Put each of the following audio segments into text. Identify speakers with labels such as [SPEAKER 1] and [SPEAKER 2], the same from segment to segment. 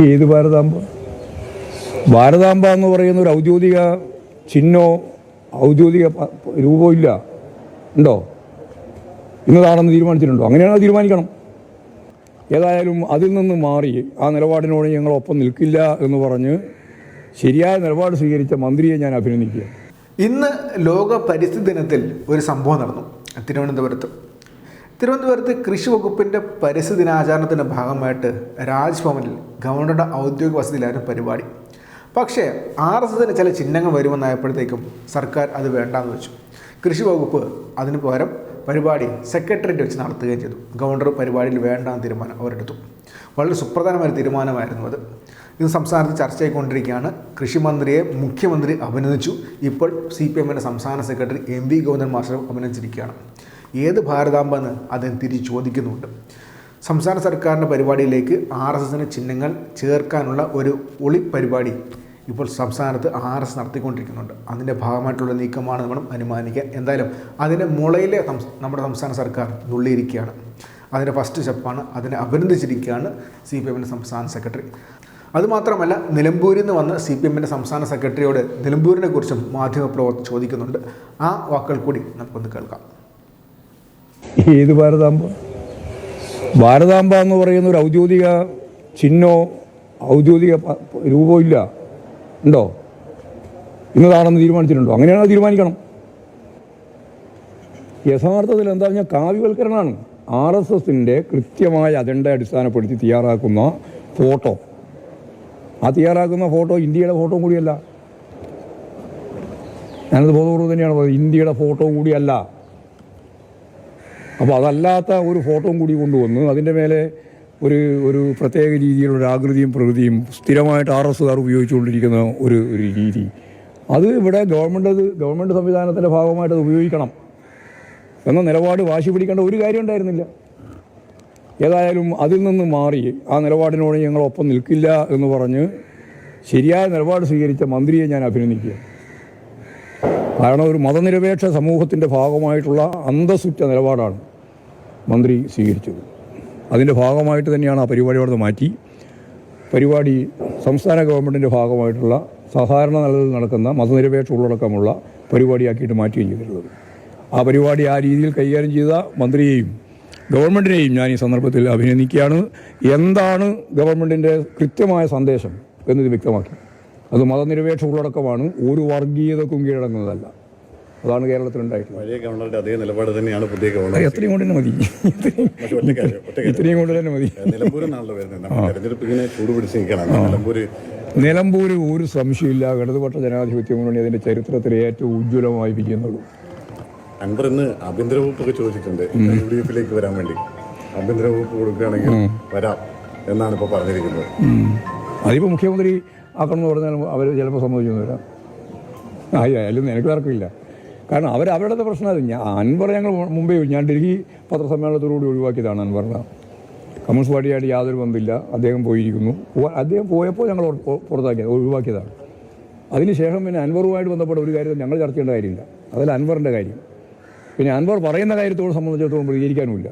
[SPEAKER 1] ഏത് ഭാരതാംബ? ഭാരതാംബ എന്ന് പറയുന്ന ഒരു ഔദ്യോഗിക ചിഹ്നോ ഔദ്യോഗിക രൂപോ രൂപമോ ഇല്ല. ഉണ്ടോ? ഇന്നതാണെന്ന് തീരുമാനിച്ചിട്ടുണ്ടോ? അങ്ങനെയാണ് തീരുമാനിക്കണം. ഏതായാലും അതിൽ നിന്ന് മാറി ആ നിലപാടിനോട് ഞങ്ങൾ ഒപ്പം നിൽക്കില്ല എന്ന് പറഞ്ഞ് ശരിയായ നിലപാട് സ്വീകരിച്ച മന്ത്രിയെ ഞാൻ അഭിനന്ദിക്കുക
[SPEAKER 2] ഇന്ന് ലോക പരിസ്ഥിതി ദിനത്തിൽ ഒരു സംഭവം നടന്നു. തിരുവനന്തപുരത്ത്. തിരുവനന്തപുരത്ത് കൃഷി വകുപ്പിന്റെ പരിസ്ഥിതി ദിനാചരണത്തിന്റെ ഭാഗമായിട്ട് രാജ്ഭവനിൽ ഗവർണറുടെ ഔദ്യോഗിക വസതിയിലായിരുന്നു പരിപാടി. പക്ഷേ ആർ എസ് എസിന് ചില ചിഹ്നങ്ങൾ വരുമെന്നായപ്പോഴത്തേക്കും സർക്കാർ അത് വേണ്ടാന്ന് വെച്ചു. കൃഷി വകുപ്പ് അതിന് പകരം പരിപാടി സെക്രട്ടറിയേറ്റ് വെച്ച് നടത്തുകയും ചെയ്തു. ഗവർണർ പരിപാടിയിൽ വേണ്ടാന്ന് തീരുമാനം അവരെടുത്തു. വളരെ സുപ്രധാനമായ തീരുമാനമായിരുന്നു അത്. ഇത് സംസ്ഥാനത്ത് ചർച്ചയായിക്കൊണ്ടിരിക്കുകയാണ്. കൃഷിമന്ത്രിയെ മുഖ്യമന്ത്രി അഭിനന്ദിച്ചു. ഇപ്പോൾ സി പി എമ്മിന്റെ സംസ്ഥാന secretary M V Govindan master അഭിനന്ദിച്ചിരിക്കുകയാണ്. ഏത് ഭാരതാമ്പെന്ന് അദ്ദേഹം തിരിച്ചു ചോദിക്കുന്നുണ്ട് സംസ്ഥാന സർക്കാരിന്റെ പരിപാടിയിലേക്ക് ആർ എസ് എസിന് ചിഹ്നങ്ങൾ ചേർക്കാനുള്ള ഒരു ഒളി പരിപാടി ഇപ്പോൾ സംസ്ഥാനത്ത് ആർ എസ് നടത്തിക്കൊണ്ടിരിക്കുന്നുണ്ട്. അതിന്റെ ഭാഗമായിട്ടുള്ള നീക്കമാണ് നമ്മൾ അനുമാനിക്കുക. എന്തായാലും അതിന്റെ മുളയിലെ നമ്മുടെ സംസ്ഥാന സർക്കാർ നുള്ളിയിരിക്കുകയാണ്. അതിന്റെ ഫസ്റ്റ് സ്റ്റെപ്പാണ് അതിനെ അഭിനന്ദിച്ചിരിക്കുകയാണ് സി പി എമ്മിന്റെ സംസ്ഥാന സെക്രട്ടറി. അതുമാത്രമല്ല നിലമ്പൂരിൽ നിന്ന് വന്ന് സി പി എമ്മിന്റെ സംസ്ഥാന സെക്രട്ടറിയോട് നിലമ്പൂരിനെ കുറിച്ചും മാധ്യമപ്രവർത്തകർ ചോദിക്കുന്നുണ്ട്. ആ വാക്കുകൾ കൂടി നമുക്കൊന്ന് കേൾക്കാം.
[SPEAKER 1] ഏത് ഭാരതാംബ? ഭാരതാംബ എന്ന് പറയുന്ന ഒരു ഔദ്യോഗിക ചിഹ്നോ ഔദ്യോഗിക രൂപമോ ഇല്ല. ഉണ്ടോ? ഇന്നതാണെന്ന് തീരുമാനിച്ചിട്ടുണ്ടോ? അങ്ങനെയാണ് തീരുമാനിക്കണം. യഥാർത്ഥത്തിൽ എന്താ പറഞ്ഞാൽ കാവ്യവൽക്കരണമാണ്. ആർ എസ് എസിന്റെ കൃത്യമായ അജണ്ട അടിസ്ഥാനപ്പെടുത്തി തയ്യാറാക്കുന്ന ഫോട്ടോ. ആ തയ്യാറാക്കുന്ന ഫോട്ടോ ഇന്ത്യയുടെ ഫോട്ടോ കൂടിയല്ല. ഞാനത് ബോധപൂർവം തന്നെയാണ് പറയുന്നത് ഇന്ത്യയുടെ ഫോട്ടോ കൂടിയല്ല. അപ്പോൾ അതല്ലാത്ത ഒരു ഫോട്ടോയും കൂടി കൊണ്ടുവന്ന് അതിന്റെ മേലെ ഒരു ഒരു പ്രത്യേക രീതിയിലുള്ള ആകൃതിയും പ്രകൃതിയും സ്ഥിരമായിട്ട് ആർ എസ് കാർ ഉപയോഗിച്ചുകൊണ്ടിരിക്കുന്ന ഒരു ഒരു രീതി. അത് ഇവിടെ ഗവൺമെന്റ് ഗവൺമെന്റ് സംവിധാനത്തിന്റെ ഭാഗമായിട്ട് അത് ഉപയോഗിക്കണം. എന്ന നിലപാട് വാശി പിടിക്കേണ്ട ഒരു കാര്യം ഉണ്ടായിരുന്നില്ല. ഏതായാലും അതിൽ നിന്ന് മാറി ആ നിലപാടിനോട് ഞങ്ങൾ ഒപ്പം നിൽക്കില്ല എന്ന് പറഞ്ഞ് ശരിയായ നിലപാട് സ്വീകരിച്ച മന്ത്രിയെ ഞാൻ അഭിനന്ദിക്കുക. കാരണം ഒരു മതനിരപേക്ഷ സമൂഹത്തിന്റെ ഭാഗമായിട്ടുള്ള അന്തസ്സുറ്റ നിലപാടാണ്. മന്ത്രി സ്വീകരിച്ചത്. അതിന്റെ ഭാഗമായിട്ട് തന്നെയാണ് ആ പരിപാടി അവിടെ മാറ്റി. പരിപാടി സംസ്ഥാന ഗവൺമെന്റിന്റെ ഭാഗമായിട്ടുള്ള സാധാരണ നിലയിൽ നടക്കുന്ന മതനിരപേക്ഷ ഉള്ളടക്കമുള്ള പരിപാടിയാക്കിയിട്ട് മാറ്റുകയും ചെയ്തിട്ടുള്ളത്. ആ പരിപാടി ആ രീതിയിൽ കൈകാര്യം ചെയ്ത മന്ത്രിയെയും ഗവൺമെന്റിനെയും ഞാൻ ഈ സന്ദർഭത്തിൽ അഭിനന്ദിക്കുകയാണ്. എന്താണ് ഗവൺമെന്റിന്റെ കൃത്യമായ സന്ദേശം എന്നത് വ്യക്തമാക്കി. അത് മതനിരപേക്ഷ ഉള്ളടക്കമാണ്. ഒരു വർഗീയതക്കും കീഴടങ്ങുന്നതല്ല. അതാണ് കേരളത്തിലുണ്ടായിട്ടുള്ളത്
[SPEAKER 3] പഴയ ഗവർണറുടെ അതേ നിലപാട് തന്നെയാണ് പുതിയ ഗവർണർ
[SPEAKER 1] എത്രയും കൊണ്ട് തന്നെ മതി. എത്രയും കൊണ്ട് തന്നെ മതി.
[SPEAKER 3] നിലമ്പൂരിൽ നിന്നാണല്ലോ വരുന്നത്. തെരഞ്ഞെടുപ്പ് ഇങ്ങനെ ചൂട് പിടിച്ച് നിൽക്കണം നിലമ്പൂര്
[SPEAKER 1] നിലമ്പൂർ ഒരു സംശയമില്ല ഇടതുപക്ഷ ജനാധിപത്യ മുന്നണി അതിന്റെ ചരിത്രത്തിൽ ഏറ്റവും ഉജ്ജ്വലമായി വിജയുന്നുള്ളൂ
[SPEAKER 3] അൻവർ ഇന്ന് ആഭ്യന്തര വകുപ്പൊക്കെ ചോദിച്ചിട്ടുണ്ട്. യു ഡി എഫിലേക്ക് വരാൻ വേണ്ടി. ആഭ്യന്തര വകുപ്പ് കൊടുക്കുകയാണെങ്കിൽ വരാം എന്നാണ് ഇപ്പോൾ പറഞ്ഞിരിക്കുന്നത്.
[SPEAKER 1] അതിപ്പോൾ മുഖ്യമന്ത്രി ആക്കണമെന്ന് പറഞ്ഞാൽ അവർ ചിലപ്പോൾ സമ്മതിച്ചു വരാം. ആയി ആയാലും എനിക്ക് തർക്കമില്ല. കാരണം അവർ അവരുടെ പ്രശ്നം അത് ഞാൻ അൻവർ ഞങ്ങൾ മുമ്പേ ഞാൻ ഡൽഹി പത്രസമ്മേളനത്തോടുകൂടി ഒഴിവാക്കിയതാണ് അൻവറിനെ. കമ്മ്യൂണിസ്റ്റ് പാർട്ടിയായിട്ട് യാതൊരു ബന്ധമില്ല. അദ്ദേഹം പോയിരിക്കുന്നു. അദ്ദേഹം പോയപ്പോൾ ഞങ്ങൾ പുറ- പുറത്താക്കിയത് ഒഴിവാക്കിയതാണ്. അതിനുശേഷം പിന്നെ അൻവറുമായിട്ട് ബന്ധപ്പെട്ട ഒരു കാര്യം ഞങ്ങൾ ചർച്ച ചെയ്യേണ്ട കാര്യമില്ല. അതിൽ അൻവറിന്റെ കാര്യം. പിന്നെ അൻവർ പറയുന്ന കാര്യത്തോട് സംബന്ധിച്ചിടത്തോളം പ്രതികരിക്കാനുമില്ല.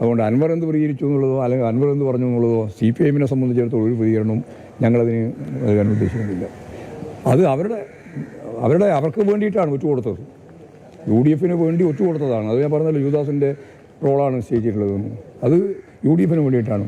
[SPEAKER 1] അതുകൊണ്ട് അൻവർ എന്ത് പ്രതികരിച്ചു എന്നുള്ളതോ അല്ലെങ്കിൽ അൻവർ എന്ത് പറഞ്ഞു എന്നുള്ളതോ സി പി എമ്മിനെ സംബന്ധിച്ചിടത്തോളം ഒരു പ്രതികരണവും ഞങ്ങളതിന് നൽകാൻ ഉദ്ദേശിക്കുന്നില്ല. അത് അവരുടെ അവരുടെ അവർക്ക് വേണ്ടിയിട്ടാണ് ഒറ്റുകൊടുത്തത് യു ഡി എഫിന് വേണ്ടി ഒറ്റുകൊടുത്തതാണ് അത് ഞാൻ പറഞ്ഞല്ലോ യുവദാസിന്റെ റോളാണ് നിശ്ചയിച്ചിട്ടുള്ളതെന്ന്. അത് യു ഡി എഫിന് വേണ്ടിയിട്ടാണ്.